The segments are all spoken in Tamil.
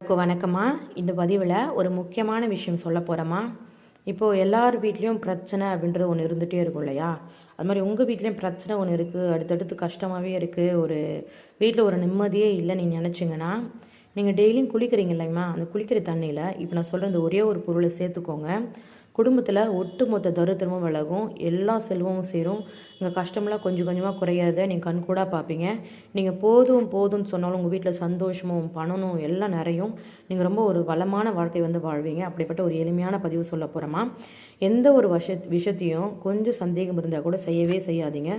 எல்லாருக்கும் வணக்கம்மா. இந்த பதிவில் ஒரு முக்கியமான விஷயம் சொல்ல போகிறோம்மா இப்போது எல்லார் வீட்லேயும் பிரச்சனை அப்படின்றது ஒன்று இருந்துகிட்டே இருக்கும் இல்லையா? அது மாதிரி உங்கள் வீட்லேயும் பிரச்சனை ஒன்று இருக்குது அடுத்தடுத்து கஷ்டமாகவே இருக்குது ஒரு வீட்டில் ஒரு நிம்மதியே இல்லை நீங்கள் நினச்சிங்கன்னா நீங்கள் டெய்லியும் குளிக்கிறீங்க இல்லைங்கம்மா அந்த குளிக்கிற தண்ணியில் இப்போ நான் சொல்கிற இந்த ஒரே ஒரு பொருளை சேர்த்துக்கோங்க. குடும்பத்தில் ஒட்டுமொத்த தருத்திரமும் விலகும் எல்லா செல்வமும் சேரும். இங்கே கஷ்டமெல்லாம் கொஞ்சம் கொஞ்சமாக குறையாத நீங்கள் கண்கூடாக பார்ப்பீங்க. நீங்கள் போதும் போதும்னு சொன்னாலும் உங்கள் வீட்டில் சந்தோஷமும் பணமும் எல்லாம் நிறையும். நீங்கள் ரொம்ப ஒரு வளமான வாழ்க்கை வந்து வாழ்வீங்க. அப்படிப்பட்ட ஒரு எளிமையான பதிவு சொல்ல போகிறோமா எந்த ஒரு விஷ விஷயத்தையும் கொஞ்சம் சந்தேகம் இருந்தால் கூட செய்யவே செய்யாதீங்க.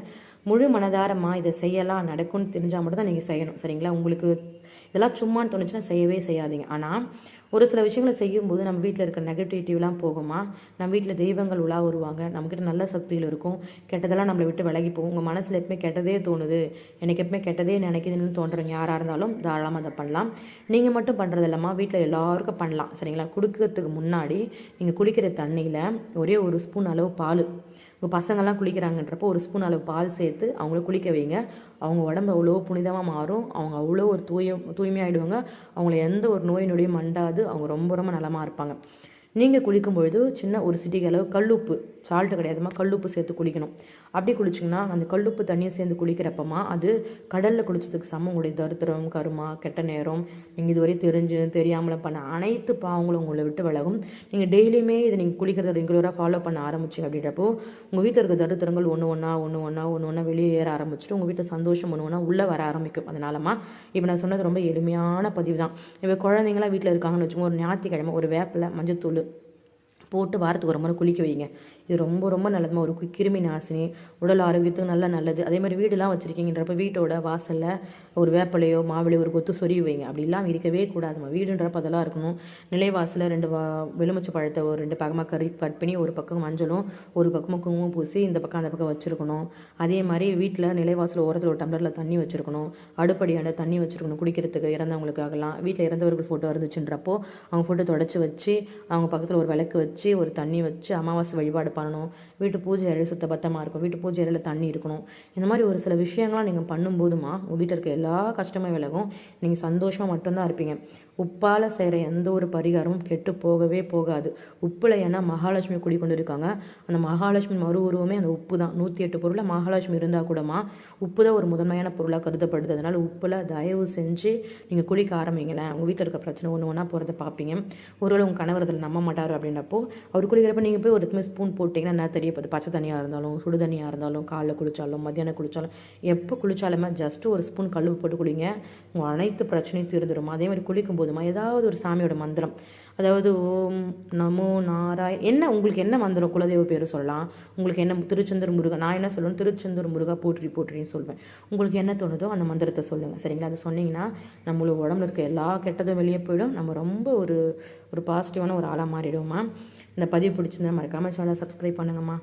முழு மனதாரமாக இதை செய்யலாம் நடக்கும்னு தெரிஞ்சால் மட்டும் தான் நீங்கள் செய்யணும். சரிங்களா? உங்களுக்கு இதெல்லாம் சும்மான்னு தோணுச்சுன்னா செய்யவே செய்யாதீங்க. ஆனால் ஒரு சில விஷயங்களை செய்யும்போது நம்ம வீட்டில் இருக்கிற நெகட்டிவிட்டிவ்லாம் போகுமா? நம்ம வீட்டில் தெய்வங்கள் உலா வருவாங்க. நம்மக்கிட்ட நல்ல சக்திகள் இருக்கும். கெட்டதெல்லாம் நம்மளை விட்டு விலகி போகும். உங்கள் மனசில் எப்பவுமே கெட்டதே தோணுது. எனக்கு எப்பவுமே கெட்டதே நினைக்குதுன்னு தோன்றவங்க யாராக இருந்தாலும் தாராளமாக அதை பண்ணலாம். நீங்கள் மட்டும் பண்ணுறது இல்லாமல் வீட்டில் எல்லாருக்கும் பண்ணலாம். சரிங்களா? குடிக்கிறதுக்கு முன்னாடி நீங்கள் குளிக்கிற தண்ணியில் ஒரே ஒரு ஸ்பூன் அளவு பால். உங்கள் பசங்கள்லாம் குளிக்கிறாங்கன்றப்போ ஒரு ஸ்பூன் அளவு பால் சேர்த்து அவங்கள குளிக்க வைங்க. அவங்க உடம்பு அவ்வளோ புனிதமாக மாறும். அவங்க அவ்வளோ ஒரு தூய தூய்மையாகிடுவாங்க அவங்கள எந்த ஒரு நோய் நொடியும் மண்டாது. அவங்க ரொம்ப ரொம்ப நலமாக இருப்பாங்க. நீங்கள் குளிக்கும்பொழுது சின்ன ஒரு சிட்டிக்கு அளவு கல்லுப்பு சால்ட்டு கிடையாதுமா கல்லுப்பு சேர்த்து குளிக்கணும். அப்படி குளிச்சிங்கன்னா அந்த கல்லுப்பு தண்ணியை சேர்ந்து குளிக்கிறப்பமா அது கடலில் குளிச்சதுக்கு சமம். உங்களுடைய தருத்திரம் கருமா கெட்ட நேரம் நீங்கள் இதுவரை தெரிஞ்சு தெரியாமலும் பண்ண அனைத்து பாவங்களும் உங்களை விட்டு விலகும். நீங்கள் டெய்லியுமே இதை நீங்கள் குளிக்கிறத ரெகுலராக ஃபாலோ பண்ண ஆரம்பிச்சிங்க அப்படின்றப்போ உங்கள் வீட்டில் இருக்க தருத்திரங்கள் ஒன்று ஒன்றா ஒன்று ஒன்றா ஒன்று ஒன்றா வெளியே ஏற ஆரம்பிச்சுட்டு உங்கள் வீட்டில் சந்தோஷம் ஒன்று ஒன்றா உள்ளே வர ஆரம்பிக்கும். அதனாலமா இப்போ நான் சொன்னது ரொம்ப எளிமையான பதிவு தான் இப்போ குழந்தைங்களாம் வீட்டில் இருக்காங்கன்னு வச்சுக்கோங்க ஒரு ஞாயிற்றுக்கிழமை ஒரு வேப்பில் மஞ்சத்தூள் போட்டு வாரத்துக்கு ஒரு முறை குளிக்க வைங்க. இது ரொம்ப ரொம்ப நல்லதுமா ஒரு கிருமி நாசினி உடல் ஆரோக்கியத்துக்கு நல்ல நல்லது. அதே மாதிரி வீடுலாம் வச்சுருக்கீங்கன்றப்ப வீட்டோட வாசலில் ஒரு வேப்பிலையோ மாவிலையோ ஒரு கொத்து சொருவி வைங்க. அப்படிலாம் இருக்கவே கூடாதுமா வீடுன்றப்ப அதெல்லாம் இருக்கணும். நிலைவாசலில் ரெண்டு வா வெளுமிச்சு பழத்தை ஒரு ரெண்டு பக்கமாக கறி கட் பண்ணி ஒரு பக்கம் மஞ்சளும் ஒரு பக்கமாக குங்குமம் பூசி இந்த பக்கம் அந்த பக்கம் வச்சுருக்கணும். அதே மாதிரி வீட்டில் நிலைவாசல் ஓரத்தில் ஒரு டம்ளரில் தண்ணி வச்சுருக்கணும். அடுப்படியாண்ட தண்ணி வச்சுருக்கணும் குடிக்கிறதுக்கு இறந்தவங்களுக்காகலாம். வீட்டில் இறந்தவர்கள் ஃபோட்டோ இருந்துச்சுன்றப்போ அவங்க ஃபோட்டோ தொடச்சி வச்சு அவங்க பக்கத்தில் ஒரு விளக்கு வச்சு வச்சு ஒரு தண்ணி வச்சு அமாவாசை வழிபாடு பண்ணணும். வீட்டு பூஜை அறை சுத்தபத்தமாக இருக்கும். வீட்டு பூஜை அறையில் தண்ணி இருக்கணும். இந்த மாதிரி ஒரு சில விஷயங்கள்லாம் நீங்கள் பண்ணும்போதுமா உங்கள் வீட்டில் இருக்க எல்லா கஷ்டமும் விலகும். நீங்கள் சந்தோஷமாக மட்டும்தான் இருப்பீங்க. உப்பால் செய்கிற எந்த ஒரு பரிகாரமும் கெட்டு போகவே போகாது. உப்பில் ஏன்னா மகாலட்சுமி குடிக்கொண்டு இருக்காங்க அந்த மகாலட்சுமி மறு உருவமே அந்த உப்பு தான். நூற்றி எட்டு பொருளில் மகாலட்சுமி இருந்தால் கூடமா உப்பு தான் ஒரு முதன்மையான பொருளாக கருதப்படுது. அதனால் உப்பில் தயவு செஞ்சு நீங்கள் குளிக்க ஆரம்பிங்களேன். உங்கள் வீட்டில் இருக்க பிரச்சனை ஒன்று ஒன்றா போகிறத பார்ப்பீங்க ஒருவேளை உங்கள் கணவர் அதில் நம்ப மாட்டார் அப்படின்றப்போ அவர் குளிக்கிறப்ப நீங்கள் போய் ஒரு ஸ்பூன் போட்டிங்கன்னா என்ன தெரிய போகுது பச்சை தண்ணியாக இருந்தாலும் சுடு தண்ணியாக இருந்தாலும் காலைல குளித்தாலும் மத்தியானம் குளித்தாலும் எப்போ குளித்தாலுமே ஜஸ்ட்டு ஒரு ஸ்பூன் கழுவு போட்டு குளிங்க. உங்கள் அனைத்து பிரச்சனையும் தீர்ந்துடும் அதே மாதிரி குளிக்கும்போது போதுமா? ஏதாவது ஒரு சாமியோட மந்திரம். அதாவது ஓம் நமோ நாராய் என்ன உங்களுக்கு என்ன மந்திரம்? குலதெய்வ பேர் சொல்லலாம். உங்களுக்கு என்ன திருச்செந்தூர் முருகன் நான் என்ன சொல்லுவேன்? திருச்செந்தூர் முருகா போற்றி போற்றின்னு சொல்வேன். உங்களுக்கு என்ன தோணுதோ அந்த மந்திரத்தை சொல்லுங்கள் சரிங்களா? அதை சொன்னீங்கன்னா நம்மளோட உடம்புல இருக்க எல்லா கெட்டதும் வெளியே போயிடும். நம்ம ரொம்ப ஒரு ஒரு பாசிட்டிவான ஒரு ஆளாக மாறிடுவோம்மா இந்த பதிவு பிடிச்சிருந்தா மறக்காமல் சேனலை சப்ஸ்கிரைப் பண்ணுங்கம்மா.